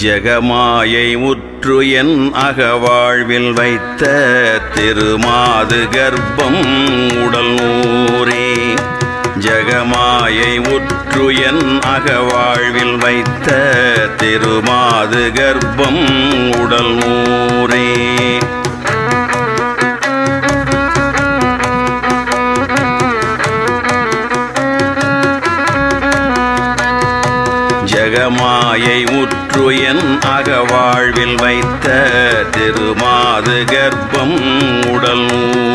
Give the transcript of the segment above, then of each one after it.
ஜெகமாயை முற்று என் அகவாழ்வில் வைத்த திருமாது கர்ப்பம் உடல் ஊரே ஜெகமாயை உற்று என் அகவாழ்வில் வைத்த திருமாது கர்ப்பம் உடல் ஊரே ஜெகமாயை உற்று என் அகவாழ்வில் வைத்த திருமாது கர்ப்பம் உடல்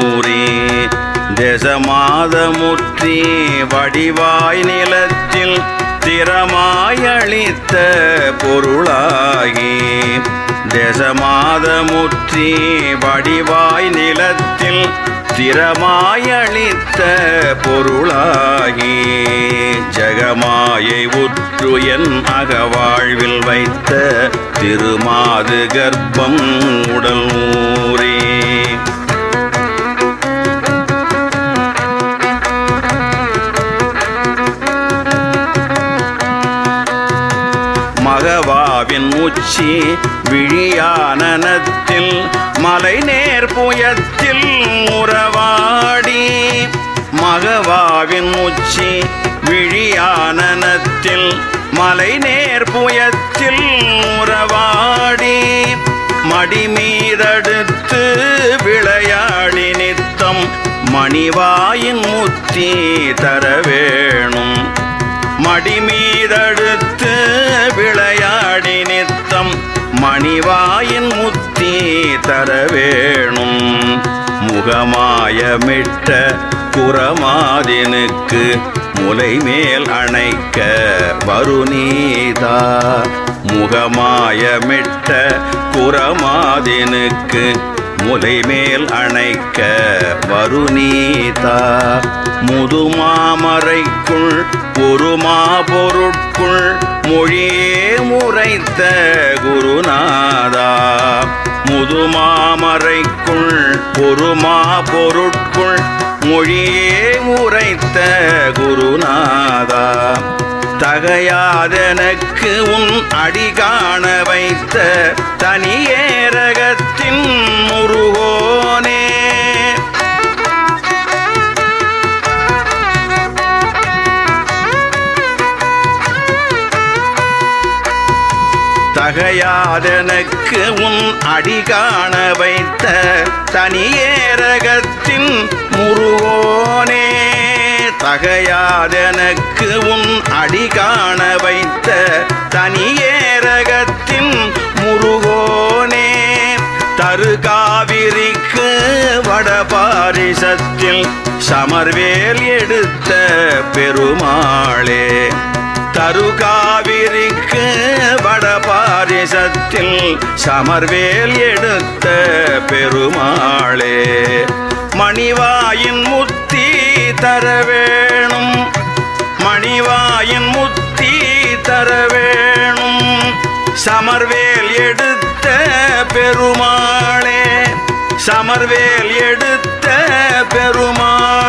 ஊரே தேசமாதமுற்றி வடிவாய் நிலத்தில் திறமாயளித்த பொருளாகி தேசமாதமுற்றி வடிவாய் நிலத்தில் திறமாயளித்த பொருளாகி ஜகமாயை உற்று என் அகவாழ்வில் வைத்த திருமாது கர்ப்பம் உடல் ஊரே. மகவாவின் உச்சி விழியானனத்தில் மலை புயத்தில் உறவாடி மகவாவின் உச்சி விழியானனத்தில் மலை நேர் புயத்தில் உறவாடி மடி விளையாடி நித்தம் மணிவாயின் முத்தி தர வேணும் மடிமீதடுத்து விளையாடி நித்தம் மணிவாயின் முத்தி தர வேணும் முகமாயமிட்ட குரமாதினுக்கு முலை மேல் அணைக்க வருநீதா. முகமாயமிட்ட குரமாதினுக்கு முலை மேல் அணைக்க வருநீதா. முதுமாமரைக்குள் பொறுமா பொருட்குள் மொழியே முறைத்த குருநா முதுமாமரைக்குள் பொறுமா பொருட்குள் மொழியே உரைத்த குருநாதா. தகையாதனுக்கு உன் அடிகாண வைத்த தனியேற தகையாதெனக்கு உன் அடி காண வைத்த தனியேரகத்தின் முருகோனே தகையாதனுக்கு உன் அடி காண வைத்த தனியேரகத்தின் முருகோனே தருகாவிரிக்கு வடபாரிசத்தில் சமர்வேல் எடுத்த பெருமாளே தருகாவிரிக்கு வடபாரிசத்தில் சமர்வேல் எடுத்த பெருமாளே மணிவாயின் முத்தி தர வேணும். மணிவாயின் முத்தி தர வேணும். சமர்வேல் எடுத்த பெருமாளே சமர்வேல் எடுத்த பெருமாள்.